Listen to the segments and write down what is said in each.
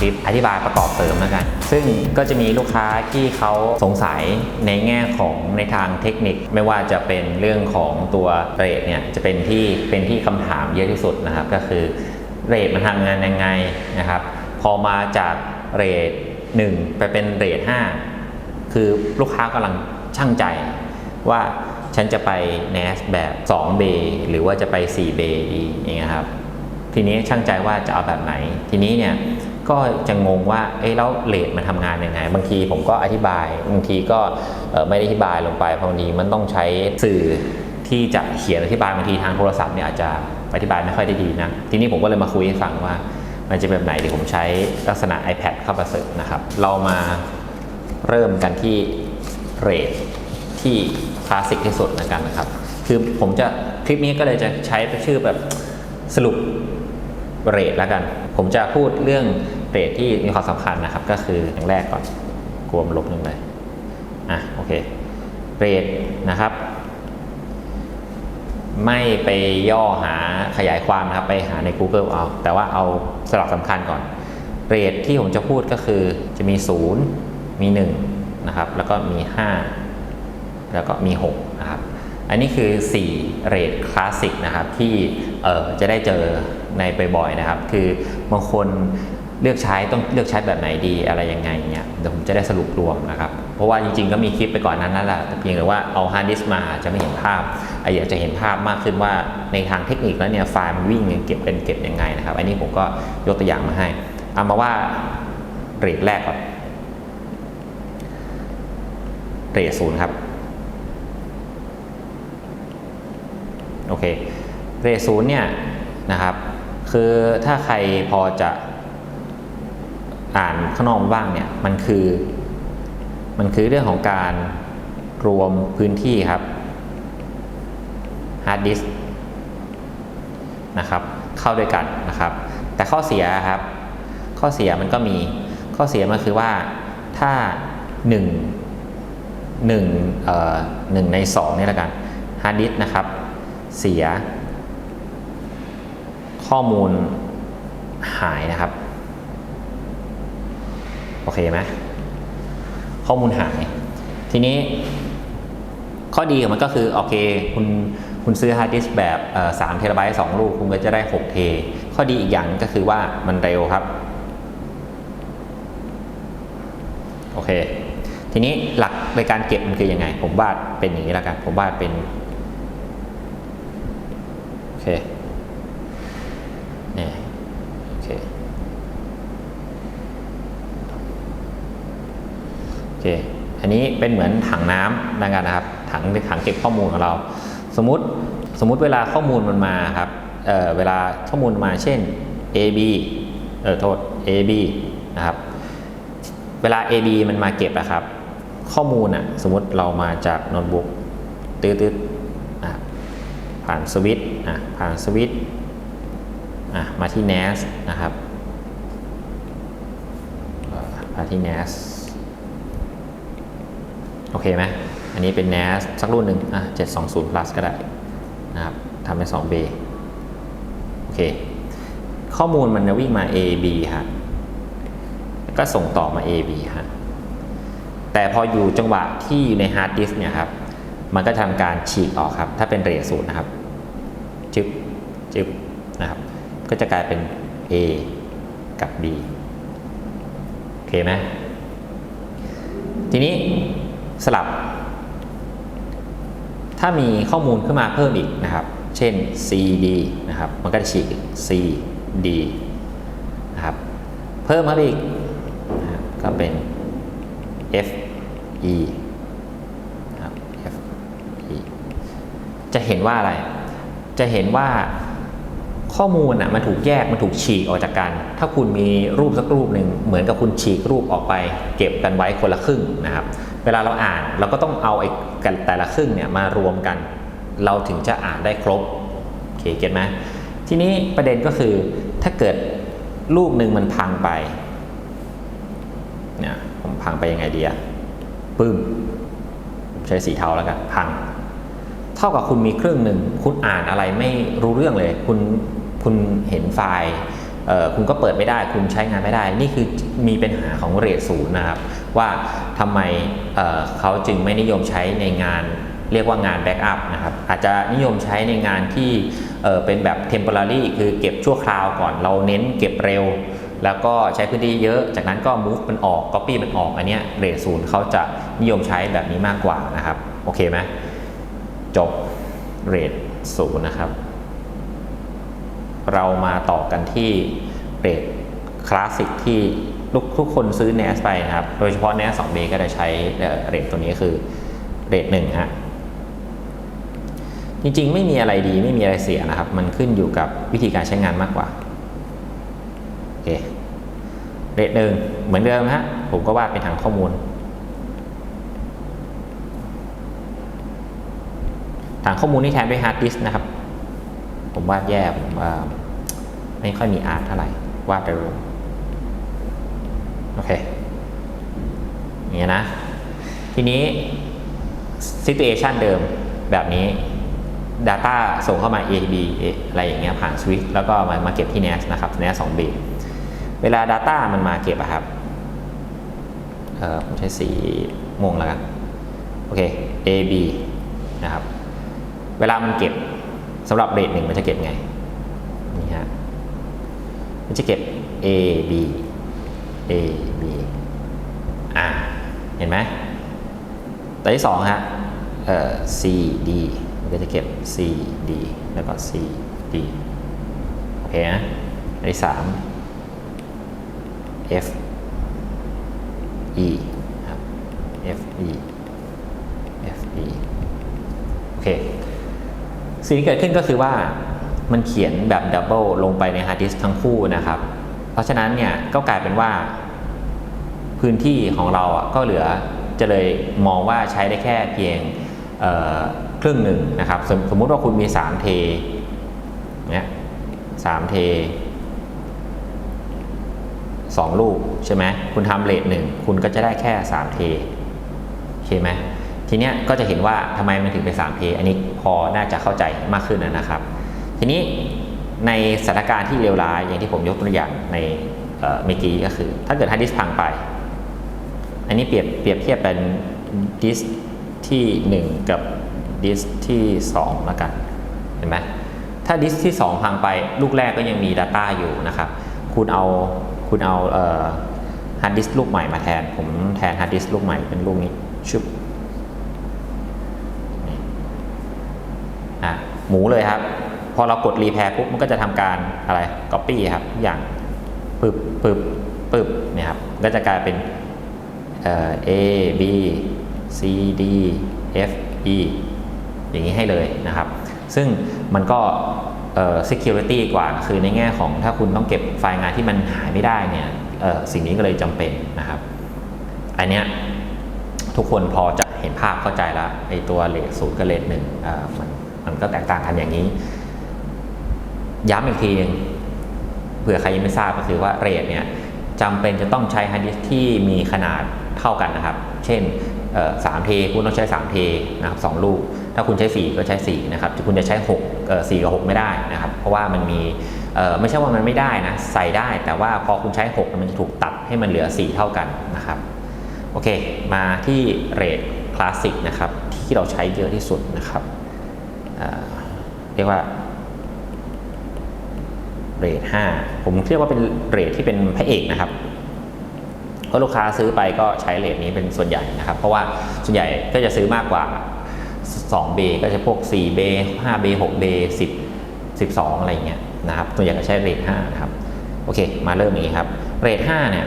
คลิป อธิบายประกอบเสริมแล้วกัน ซึ่งก็จะมีลูกค้าที่เขาสงสัยในแง่ของในทางเทคนิค ไม่ว่าจะเป็นเรื่องของตัวเรทเนี่ยจะเป็นที่เป็นที่คำถามเยอะที่สุดนะครับ ก็คือเรทมันทำงานยังไงนะครับ พอมาจากเรท1ไปเป็นเรท5คือลูกค้ากำลังช่างใจว่าฉันจะไป NAS แบบ2เบหรือว่าจะไป4เบดีอย่างเงี้ยครับ ทีนี้ช่างใจว่าจะเอาแบบไหน ทีนี้เนี่ย ก็จะงงว่าเอ้แล้วเลทมันทำงานยังไง บางทีผมก็อธิบาย บางทีก็ไม่ได้อธิบายลงไปเพราะบางทีมันต้องใช้สื่อที่จะเขียนอธิบายบางทีทางโทรศัพท์เนี่ยอาจจะอธิบายไม่ค่อยได้ดีนะ ทีนี้ผมก็เลยมาคุยให้ฟังว่า มันจะเป็นแบบไหนเดี๋ยวผมใช้ลักษณะ iPad เข้ามาเสริมนะครับ เรามาเริ่มกันที่เรทที่คลาสสิกที่สุดนะกันนะครับ คือผมจะคลิปนี้ก็เลยจะใช้ชื่อแบบสรุปเรทแล้วกัน ผมจะพูดเรื่อง เรทที่มีความสำคัญนะครับ ก็คืออย่างแรกก่อนกลัวมันลบลงไปอะโอเคเรทนะครับ ไม่ไปย่อหาขยายความนะครับ ไปหาใน Google เอา แต่ว่าเอาสลับสำคัญก่อนเรทที่ผมจะพูดก็คือจะมี 0 มี 1 นะครับ แล้วก็มี 5 แล้วก็มี 6 นะครับ อันนี้คือ 4 เรทคลาสสิกนะครับ ที่เออจะได้เจอในบ่อยๆนะครับ คือบางคน เลือกใช้ต้องเลือกใช้แบบไหนดีอะไรยังไงเนี่ยเดี๋ยวผมจะได้สรุปรวมนะครับ เพราะว่าจริงๆก็มีคลิปไปก่อนนั้นนั่นแหละแต่เพียงแต่ว่าเอาฮาร์ดดิสก์มาจะไม่เห็นภาพไออยากจะเห็นภาพมากขึ้นว่าในทางเทคนิคแล้วเนี่ยไฟล์มันวิ่งเก็บเป็นเก็บยังไงนะครับ อันนี้ผมก็ยกตัวอย่างมาให้ เอามาว่าเรทแรกก่อนเรทศูนย์ครับโอเคเรทศูนย์เนี่ยนะครับคือถ้าใครพอจะ อ่านข้างนอกบ้างเนี่ยมันคือ มันคือเรื่องของการรวมพื้นที่ครับฮาร์ดดิสนะครับ เข้าด้วยกันนะครับ แต่ข้อเสียครับ ข้อเสียมันก็มีข้อเสียมันคือว่าถ้า1 1เอ่อหนึ่งใน2นี่ละกันฮาร์ดดิสนะครับ เสียข้อมูลหายนะครับ อเคไหมข้อมูลหาย ทีนี้ข้อดีของมันก็คือ โอเค คุณคุณซื้อฮาร์ดดิสก์แบบสามเทราไบต์สองลูก คุณก็จะได้6เทข้อดีอีกอย่างก็คือว่ามันเร็วครับ โอเค ทีนี้หลักในการเก็บมันคือยังไง ผมวาดเป็นอย่างนี้แล้วกัน ผมวาดเป็น โอเคเนี่ยโอเค โอ เคอันนี้เป็นเหมือนถังน้ำนะกันนะครับถังถังเก็บข้อมูลของเรา สมมติสมมติเวลาข้อมูลมันมาครับเเวลาข้อมูลมาเช่น A B เออโทษ A B นะครับเวลา A B มันมาเก็บอะครับ ข้อมูลอะสมมติเรามาจากโน้ตบุ๊กตืดๆอะผ่านสวิตช์อะผ่านสวิตช์อะมาที่ NAS นะครับมาที่ NAS โอเคไหมอันนี้เป็น NAS สักรุ่นหนึ่งอะ720 plus ก็ได้นะครับทำเป็น2 b โอเค ข้อมูลมันจะวิ่งมา A B ฮะแล้วก็ส่งต่อมา A B ฮะแต่พออยู่จังหวะที่อยู่ในฮาร์ดดิสเนี่ยครับ มันก็ทำการฉีกออกครับ ถ้าเป็นเรทศูนย์นะครับ จึบจึบนะครับ ก็จะกลายเป็น A กับ B โอเคไหมทีนี้ สลับ ถ้ามีข้อมูลขึ้นมาเพิ่มอีกนะครับ เช่น C D นะครับ มันก็จะฉีก C D นะครับ เพิ่มมาอีกนะก็เป็น F E นะครับ F E จะเห็นว่าอะไร จะเห็นว่าข้อมูลอะมันถูกแยกมันถูกฉีกออกจากกัน ถ้าคุณมีรูปสักรูปหนึ่งเหมือนกับคุณฉีกรูปออกไป เก็บกันไว้คนละครึ่งนะครับ เวลาเราอ่านเราก็ต้องเอาไอ้แต่ละครึ่งเนี่ยมารวมกัน เราถึงจะอ่านได้ครบโอเคเก็ตไหมทีนี้ประเด็นก็คือถ้าเกิดรูปหนึ่งมันพังไปเนี่ยผมพังไปยังไงดีอะปึ้มผมใช้สีเทาแล้วกันพัง เท่ากับคุณมีเครึ่องหนึ่งคุณอ่านอะไรไม่รู้เรื่องเลย คุณคุณเห็นไฟล์ คุณก็เปิดไม่ได้ คุณใช้งานไม่ได้ นี่คือมีปัญหาของเรทศูนย์นะครับ ว่าทำไมเเขาจึงไม่นิยมใช้ในงานเรียกว่างานแบ็กอัพนะครับ อาจจะนิยมใช้ในงานที่เเป็นแบบ temporary คือเก็บชั่วคราวก่อน เราเน้นเก็บเร็ว แล้วก็ใช้พื้นที่เยอะ จากนั้นก็ move มันออก copy มันออก อันเนี้ยเรทศูนย์เขาจะนิยมใช้แบบนี้มากกว่านะครับ โอเคไหมจบเรทศูนย์นะครับ เรามาต่อกันที่เบรทคลาสสิกที่ทุกทุกคนซื้อ NAS ไปนะครับ โดยเฉพาะ NAS 2B ก็จะใช้เอ่อเรทตัวนี้คือเรทหนึ่งฮะ จริงๆ ไม่มีอะไรดีไม่มีอะไรเสียนะครับ มันขึ้นอยู่กับวิธีการใช้งานมากกว่า โอเค เรทหนึ่งเหมือนเดิมฮะ ผมก็วาดเป็นถังข้อมูลถังข้อมูลนี่แทนด้วยฮาร์ดดิสก์นะครับ ผมวาดแย่ผมว่าไม่ค่อยมีอาร์ตเท่าไหร่วาดเร็วโอเคอย่างเงี้ยนะ ทีนี้ situation เดิมแบบนี้ Data ส่งเข้ามา A B อะไรอย่างเงี้ยผ่าน Switch แล้วก็มามาเก็บที่ NAS นะครับ NAS 2B เวลา Data มันมาเก็บอะครับเออผมใช้สีม่วงแล้วกัน โอเค A B นะครับ เวลามันเก็บ สำหรับเรทหนึ่งมันจะเก็บไงนี่ฮะมันจะเก็บ A B A B อ่าเห็นไหมตัวที่สองฮะเอ่อ C D มันก็จะเก็บ C D แล้วก็ C D โอเคนะอันที่สาม F E ครับ F E F E โอเค สิ่งที่เกิดขึ้นก็คือว่ามันเขียนแบบดับเบิลลงไปในฮาร์ดดิสก์ทั้งคู่นะครับ เพราะฉะนั้นเนี่ยก็กลายเป็นว่า พื้นที่ของเราอะก็เหลือจะเลยมองว่าใช้ได้แค่เพียงครึ่งหนึ่งนะครับสมสมมุติว่าคุณมี 3 เทเนี่ยสามเทสองลูกใช่ไหมคุณทำเลทหนึ่งคุณก็จะได้แค่ 3 เทโอเคไหม ทีเนี้ยก็จะเห็นว่าทำไมมันถึงเป็น 3P อันนี้พอน่าจะเข้าใจมากขึ้นนะครับ ทีนี้ในสถานการณ์ที่เลวร้ายอย่างที่ผมยกตัวอย่างในเมื่อกี้ก็คือ ถ้าเกิดฮาร์ดดิสก์พังไป อันนี้เปรียบเปรียบเทียบเป็นดิสก์ที่ 1 กับดิสก์ที่2แล้วกันเห็นไหมถ้าดิสก์ที่ 2 พังไปลูกแรกก็ยังมี Data อยู่นะครับ คุณเอาคุณเอาฮาร์ดดิสก์ลูกใหม่มาแทน ผมแทนฮาร์ดดิสก์ลูกใหม่เป็นลูกนี้ชุบ อะ หมูเลยครับ พอเรากดรีแพร์ปุ๊บมันก็จะทำการอะไร Copy ครับทุกอย่างปึบปึบปึบเนี่ยครับก็จะกลายเป็นเอ่อ A B C D F E อย่างนี้ให้เลยนะครับ ซึ่งมันก็เอ่อ security กว่า คือในแง่ของถ้าคุณต้องเก็บไฟล์งานที่มันหายไม่ได้เนี่ยเอ่อสิ่งนี้ก็เลยจำเป็นนะครับ อันเนี้ยทุกคนพอจะเห็นภาพเข้าใจละไอตัวเลทศูนย์กับเลทหนึ่งอ่ามัน มันก็แตกต่างกันอย่างนี้ ย้ำอีกทีหนึงเผื่อใครยังไม่ทราบก็คือว่าเรทเนี่ยจำเป็นจะต้องใช้ฮาร์ดดิสก์ที่มีขนาดเท่ากันนะครับ เช่นสามเทคุณต้องใช้3เทนะครับสองลูก ถ้าคุณใช้ 4 ก็ใช้4นะครับคุณจะใช้6เอ่อ4กับ6ไม่ได้นะครับ เพราะว่ามันมีไม่ใช่ว่ามันไม่ได้นะใส่ได้แต่ว่าพอคุณใช้ 6 มันจะถูกตัดให้มันเหลือ 4 เท่ากันนะครับโอเค มาที่เรทคลาสสิกนะครับที่เราใช้เยอะที่สุดนะครับ เรียกว่าเรท5ผมเรียกว่าเป็นเรทที่เป็นพระเอกนะครับเพราะลูกค้าซื้อไปก็ใช้เรทนี้เป็นส่วนใหญ่นะครับ เพราะว่าส่วนใหญ่ก็จะซื้อมากกว่า 2 เบก็จะพวก 4 เบ5เบ6เบ10 12 อะไรอย่างเงี้ยนะครับส่วนใหญ่ก็ใช้เรท5นะครับ โอเค มาเริ่มนี้ครับ เรท5เนี่ย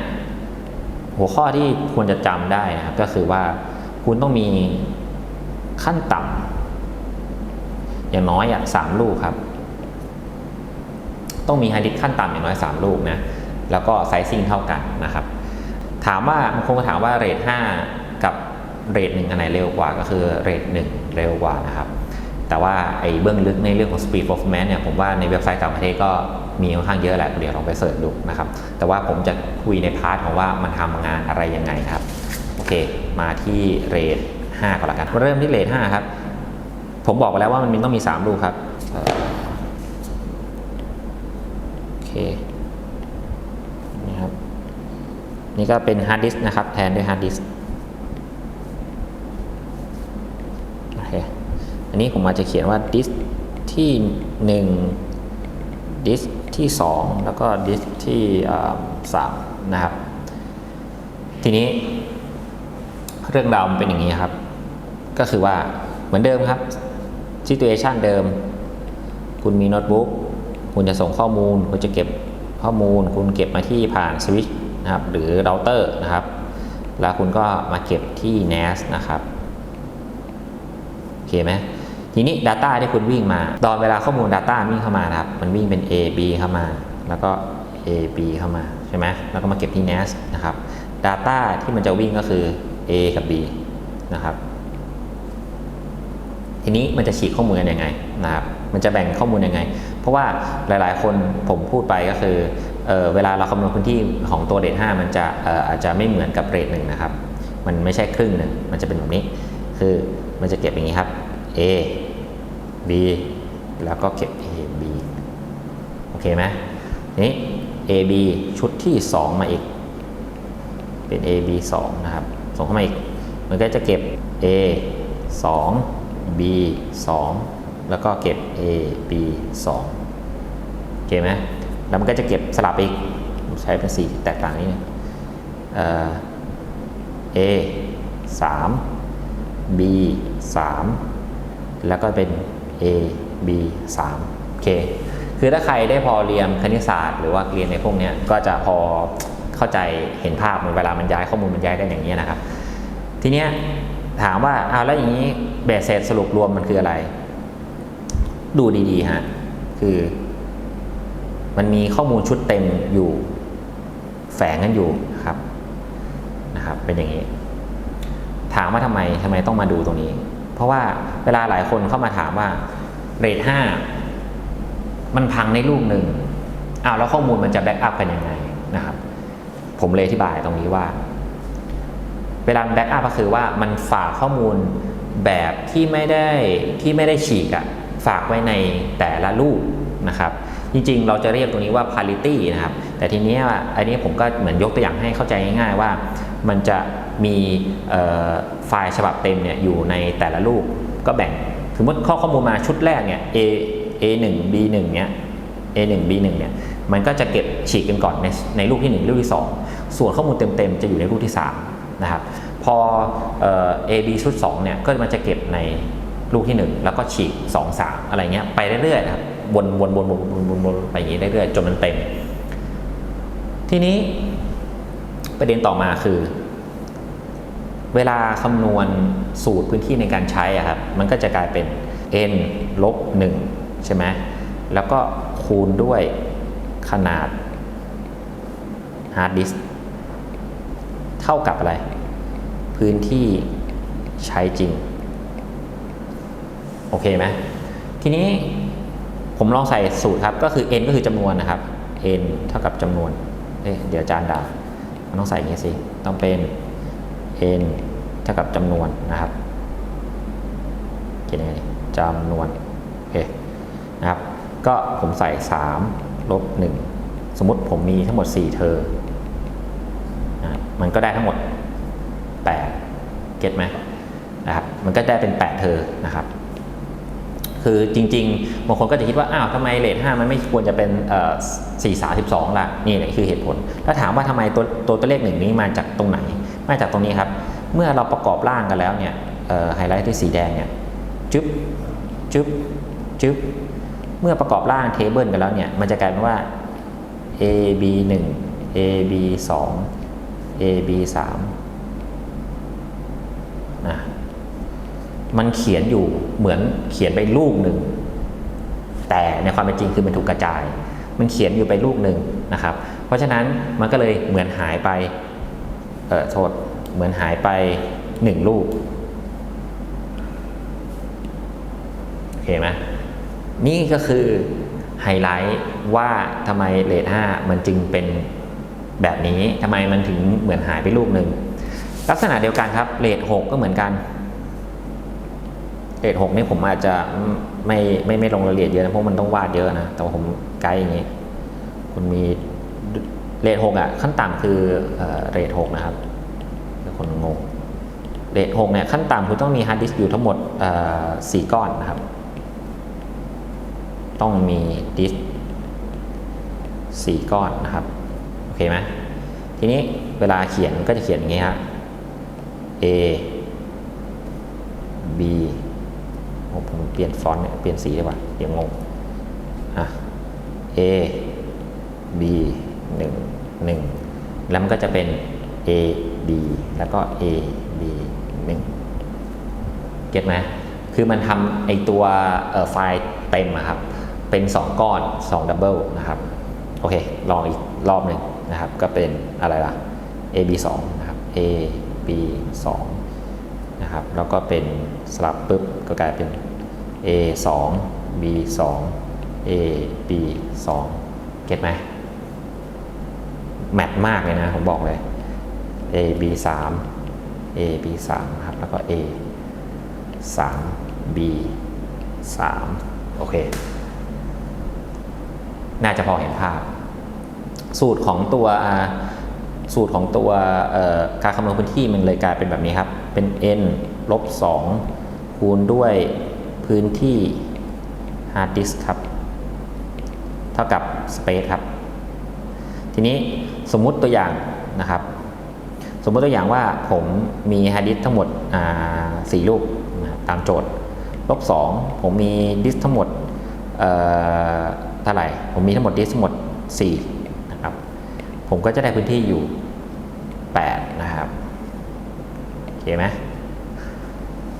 หัวข้อที่ควรจะจำได้นะครับ ก็คือว่าคุณต้องมีขั้นต่ำ อย่างน้อยอะสามลูกครับ ต้องมีฮาร์ดดิสขั้นต่ำอย่างน้อย 3 ลูกนะ แล้วก็ไซซิ่งเท่ากันนะครับ ถามว่าบางคนก็ถามว่าเรท5กับเรทหนึ่งอันไหนเร็วกว่าก็คือเรท1เร็วกว่านะครับ แต่ว่าไอ้เบื้องลึกในเรื่องของ speed performance เนี่ยผมว่าในเว็บไซต์ต่างประเทศก็มีค่อนข้างเยอะแหละเดี๋ยวลองไปเสิร์ชดูนะครับ แต่ว่าผมจะคุยในพาร์ทของว่ามันทำงานอะไรยังไงครับ โอเค มาที่เรท5ก่อนละกัน เริ่มที่เรท5ครับ ผมบอกไปแล้วว่ามันมีต้องมี3ลูครับเอ่อโอเคนี่ก็เป็นฮาร์ดดิสนะครับ แทนด้วยฮาร์ดดิสโอเคอันนี้ผมอาจจะเขียนว่าดิสที่ 1 ดิสที่ 2 แล้วก็ดิสที่สามนะครับ ทีนี้ เรื่องราวมันเป็นอย่างนี้ครับ ก็คือว่าเหมือนเดิมครับ situation เดิม คุณมีโน้ตบุ๊กคุณจะส่งข้อมูล คุณจะเก็บข้อมูล คุณเก็บมาที่ผ่านสวิตช์นะครับหรือเราเตอร์นะครับ แล้วคุณก็มาเก็บที่ NAS นะครับโอเคไหมทีนี้ Data ที่คุณวิ่งมา ตอนเวลาข้อมูล Data วิ่งเข้ามาครับ มันวิ่งเป็น A B เข้ามา แล้วก็ A B เข้ามาใช่ไหมแล้วก็มาเก็บที่ NAS นะครับ Data ที่มันจะวิ่งก็คือ A กับ B นะครับ ทีนี้มันจะฉีกข้อมูลกันยังไงนะครับมันจะแบ่งข้อมูลยังไง เพราะว่าหลายๆ คนผมพูดไปก็คือเออเวลาเราคำนวณพื้นที่ของตัวเรท5มันจะอออาจจะไม่เหมือนกับเรทหนึ่งนะครับ มันไม่ใช่ครึ่งหนึ่งมันจะเป็นแบบนี้ คือมันจะเก็บอย่างนี้ครับ A B แล้วก็เก็บ A B โอเคไหมนี้ A B ชุดที่ 2 มาอีก เป็น A B 2 นะครับ ส่งเข้ามาอีก มันก็จะเก็บ A 2 B 2 แล้วก็เก็บ A B 2โอเคไหมแล้วมันก็จะเก็บสลับอีกใช้เป็นสีแตกต่างนิดนึงเอ่อ A 3 B 3แล้วก็เป็น A B 3โอเค คือถ้าใครได้พอเรียนคณิตศาสตร์ หรือว่าเรียนในพวกนี้ก็จะพอเข้าใจเห็นภาพเหมือนเวลามันย้ายข้อมูลมันย้ายได้อย่างนี้นะครับ ทีเนี้ยถามว่าเอาแล้วอย่างนี้ เบสเซตสรุปรวมมันคืออะไร ดูดีๆฮะ คือ มันมีข้อมูลชุดเต็มอยู่ แฝงกันอยู่ครับนะครับ เป็นอย่างนี้ ถามว่าทำไมทำไมต้องมาดูตรงนี้ เพราะว่าเวลาหลายคนเข้ามาถามว่าเรทห้ามันพังในลูกหนึ่งอ้าวแล้วข้อมูลมันจะแบ็กอัพกันยังไงนะครับ ผมเลยอธิบายตรงนี้ว่า เวลาแบ็กอัพก็คือว่ามันฝากข้อมูล แบบที่ไม่ได้ที่ไม่ได้ฉีกอะฝากไว้ในแต่ละลูกนะครับ จริงๆ เราจะเรียกตรงนี้ว่า parity นะครับ แต่ทีนี้อันนี้ผมก็เหมือนยกตัวอย่างให้เข้าใจง่ายๆว่า มันจะมีไฟล์ฉบับเต็มเนี่ยอยู่ในแต่ละลูกก็แบ่งสมมติข้อข้อมูลมาชุดแรกเนี่ย A A 1 B 1 เนี่ย A 1 B 1 เนี่ยมันก็จะเก็บฉีกกันก่อนในในลูกที่1ลูกที่ 2 ส่วนข้อมูลเต็มๆ จะอยู่ในลูกที่3นะครับ พอเอ่อ A B ชุด2เนี่ยก็มันจะเก็บในลูกที่ 1 แล้วก็ฉีก 2 3 อะไรเงี้ยไปเรื่อยๆนะครับวนวนวนวนวนวนวนไปอย่างนี้เรื่อยๆจนมันเต็ม ทีนี้ประเด็นต่อมาคือ เวลาคำนวณสูตรพื้นที่ในการใช้อะครับมันก็จะกลายเป็น n ลบ1ใช่ไหมแล้วก็คูณด้วยขนาดฮาร์ดดิสเท่ากับอะไร พื้นที่ใช้จริง โอเคไหมทีนี้ผมลองใส่สูตรครับ ก็คือ n ก็คือจำนวนนะครับ n เท่ากับจำนวนเเดี๋ยวอาจารย์ดามันต้องใส่อย่างนี้สิ ต้องเป็น n เท่ากับจำนวนนะครับเขียนยังไงจำนวนโอเคนะครับ ก็ผมใส่ 3 ลบ 1 สมมติผมมีทั้งหมด 4 เทอร์มันก็ได้ทั้งหมด เก็ตไหมนะครับมันก็ได้เป็น 8เทอร์นะครับ คือจริงๆบางคนก็จะคิดว่า อ้าวทำไมเลท5มันไม่ควรจะเป็น4 3 12ล่ะ นี่แหละคือเหตุผล ถ้าถามว่าทำไมตัวตัวตัวเลขหนึ่งนี้มาจากตรงไหน มาจากตรงนี้ครับ เมื่อเราประกอบร่างกันแล้วเนี่ยไฮไลท์ด้วยสีแดงเนี่ยจึ๊บจึ๊บจึ๊บเมื่อประกอบร่างเทเบิลกันแล้วเนี่ย มันจะกลายเป็นว่า a b 1 a b 2 a b 3นะ มันเขียนอยู่เหมือนเขียนไปลูกหนึ่ง แต่ในความเป็นจริงคือมันถูกกระจาย มันเขียนอยู่ไปลูกหนึ่งนะครับ เพราะฉะนั้นมันก็เลยเหมือนหายไปเออโทษเหมือนหายไปหนึ่งลูกโอเคไหมนี่ก็คือไฮไลท์ว่าทำไมเลท5มันจึงเป็นแบบนี้ทำไมมันถึงเหมือนหายไปลูกหนึ่งลักษณะเดียวกันครับเลท6ก็เหมือนกัน เลท6นี่ผมอาจจะไม่ไม่ไม่ลงรายละเอียดเยอะนะเพราะมันต้องวาดเยอะนะแต่ว่าผมไกด์อย่างนี้คุณมีเรท6อะขั้นต่ำคือเรท6นะครับเดี๋ยวคนงงเรท6เนี่ยขั้นต่ำคุณต้องมีฮาร์ดดิสก์อยู่ทั้งหมดสี่ก้อนนะครับ ต้องมีดิสก์สี่ก้อนนะครับโอเคไหมทีนี้เวลาเขียนก็จะเขียนอย่างนี้ฮะ A B เปลี่ยนฟอนต์เนี่ยเปลี่ยนสีได้ป่ะเดี๋ยวงงอะ A B 1 1 แล้วมันก็จะเป็น A B แล้วก็ A B 1เก็ตไหมคือมันทำไอตัวไฟล์เต็มอะครับ เป็น 2 ก้อน 2 ดับเบิลนะครับ โอเค ลองอีกรอบหนึ่งนะครับ ก็เป็นอะไรล่ะ A B 2นะครับ A B 2นะครับ แล้วก็เป็นสลับปุ๊บก็กลายเป็น A 2 B 2 A B 2เก็ตไหมแมทมากเลยนะ ผมบอกเลย A B 3 A B 3ครับ แล้วก็ A 3 B 3โอเค น่าจะพอเห็นภาพ สูตรของตัวสูตรของตัวการคำนวณพื้นที่มันเลยกลายเป็นแบบนี้ครับ เป็น n ลบ2คูณด้วย พื้นที่ hard disk ครับ เท่ากับ space ครับ ทีนี้สมมุติตัวอย่างนะครับ สมมติตัวอย่างว่าผมมีฮาร์ดดิสก์ทั้งหมดสี่ลูกตามโจทย์ ลบสองผมมีดิสก์ทั้งหมดเท่าไหร่ ผมมีทั้งหมดดิสก์ทั้งหมด 4 นะครับ ผมก็จะได้พื้นที่อยู่ 8 นะครับ โอเคไหม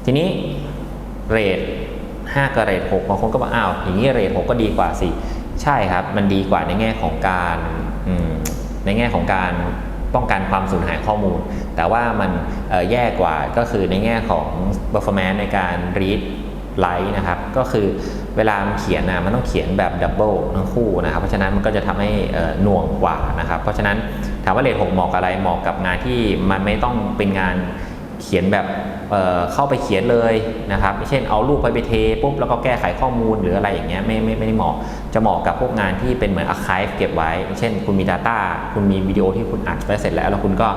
ทีนี้เรท 5กับเรท6บางคนก็บอกอ้าวอย่างนี้เรท6ก็ดีกว่าสิใช่ครับ มันดีกว่าในแง่ของการในแง่ของการป้องกันความสูญหายข้อมูล แต่ว่ามันแย่กว่าก็คือในแง่ของ performance ในการ read write นะครับ ก็คือเวลามันเขียนนะมันต้องเขียนแบบดับเบิลทั้งคู่นะครับ เพราะฉะนั้นมันก็จะทำให้หน่วงกว่านะครับ เพราะฉะนั้นถามว่าเรท6เหมาะกับอะไร เหมาะกับงานที่มันไม่ต้องเป็นงาน เขียนแบบเอ่อเข้าไปเขียนเลยนะครับเช่นเอารูปไปไปเทปุ๊บแล้วก็แก้ไขข้อมูลหรืออะไรอย่างเงี้ยไม่ไม่ไม่ได้เหมาะจะเหมาะกับพวกงานที่เป็นเหมือน archive เก็บไว้ เช่น คุณมี Data คุณมีวิดีโอที่คุณอัดไปเสร็จแล้ว แล้วคุณก็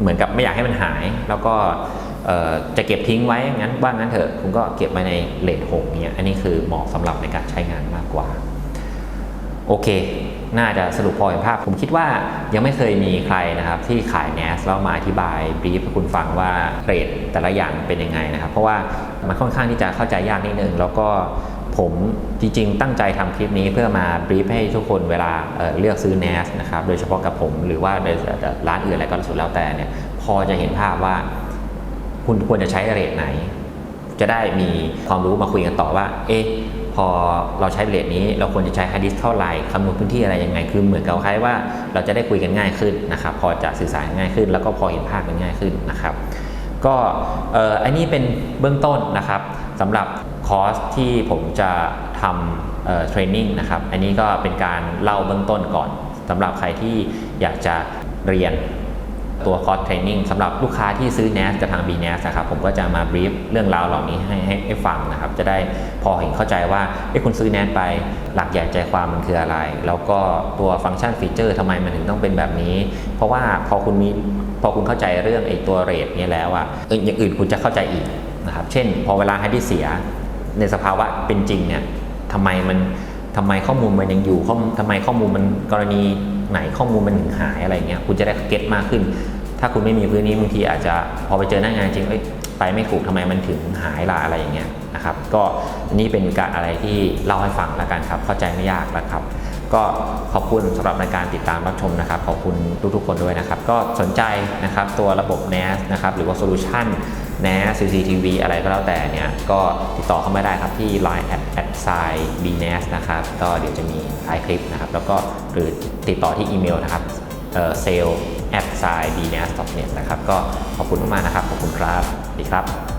เหมือนกับไม่อยากให้มันหาย แล้วก็เอ่อจะเก็บทิ้งไว้งั้นว่างั้นเถอะคุณก็เก็บไว้ในเลทหกเนี่ยอันนี้คือเหมาะสำหรับในการใช้งานมากกว่า โอเค น่าจะสรุปพอเห็นภาพ ผมคิดว่ายังไม่เคยมีใครนะครับที่ขาย NAS แล้วมาอธิบายบีฟให้คุณฟังว่าเรทแต่ละอย่างเป็นยังไงนะครับ เพราะว่ามันค่อนข้างที่จะเข้าใจยากนิดนึง แล้วก็ผมจริง ๆ ตั้งใจทำคลิปนี้เพื่อมาบรีฟให้ทุกคนเวลาเเลือกซื้อ NAS นะครับ โดยเฉพาะกับผมหรือว่าโดยร้านอื่นอะไรก็สุดแล้วแต่เนี่ย พอจะเห็นภาพว่าคุณควรจะใช้เรทไหน จะได้มีความรู้มาคุยกันต่อว่า เอ๊ะ อเราใช้เรทนี้ เราควรจะใช้ฮาร์ดดิสก์เท่าไหร่คำนวณพื้นที่อะไรยังไง คือเหมือนกับคล้ายว่าเราจะได้คุยกันง่ายขึ้นนะครับ พอจะสื่อสารง่ายขึ้น แล้วก็พอเห็นภาพกันง่ายขึ้นนะครับ ก็เอ่ออันนี้เป็นเบื้องต้นนะครับสำหรับคอร์สที่ผมจะทำเอ่อเทรนนิ่งนะครับ อันนี้ก็เป็นการเล่าเบื้องต้นก่อนสำหรับใครที่อยากจะเรียน ตัวคอร์สเทรนนิ่งสำหรับลูกค้าที่ซื้อ NAS กับทาง BNAS นะครับผมก็จะมาบรีฟเรื่องราวเหล่านี้ให้ให้ฟังนะครับ จะได้พอเห็นเข้าใจว่าเอ้คุณซื้อ NAS ไปหลักใหญ่ใจความมันคืออะไร แล้วก็ตัวฟังก์ชันฟีเจอร์ทำไมมันถึงต้องเป็นแบบนี้ เพราะว่าพอคุณมีพอคุณเข้าใจเรื่องไอ้ตัวเรทนี้แล้วอะอย่างอื่นคุณจะเข้าใจอีกนะครับ เช่น พอเวลาให้ที่เสียในสภาวะเป็นจริงเนี่ยทำไมมันทำไมข้อมูลมันยังอยู่ทำไมข้อมูลมันกรณี ไหนข้อมูลมันถึงหายอะไรเงี้ยคุณจะได้เก็ตมากขึ้น ถ้าคุณไม่มีพื้นนี้บางทีอาจจะพอไปเจอหน้างานจริงเอ้ยไปไม่ถูกทำไมมันถึงหายละอะไรอย่างเงี้ยนะครับ ก็นี่เป็นการอะไรที่เล่าให้ฟังแล้วกันครับเข้าใจไม่ยากนะครับ ก็ขอบคุณสำหรับในการติดตามรับชมนะครับขอบคุณทุกๆคนด้วยนะครับ ก็สนใจนะครับตัวระบบ NAS นะครับหรือว่าโซลูชัน NAS CCTV อะไรก็แล้วแต่เนี่ย ก็ติดต่อเข้ามาได้ครับที่ Line at at sign bnas นะครับ ก็เดี๋ยวจะมีท้ายคลิปนะครับ แล้วก็หรือติดต่อที่อีเมลนะครับเซลล์ at s i bnas net นะครับ ก็ขอบคุณมากๆนะครับ ขอบคุณครับสวัสดีครับ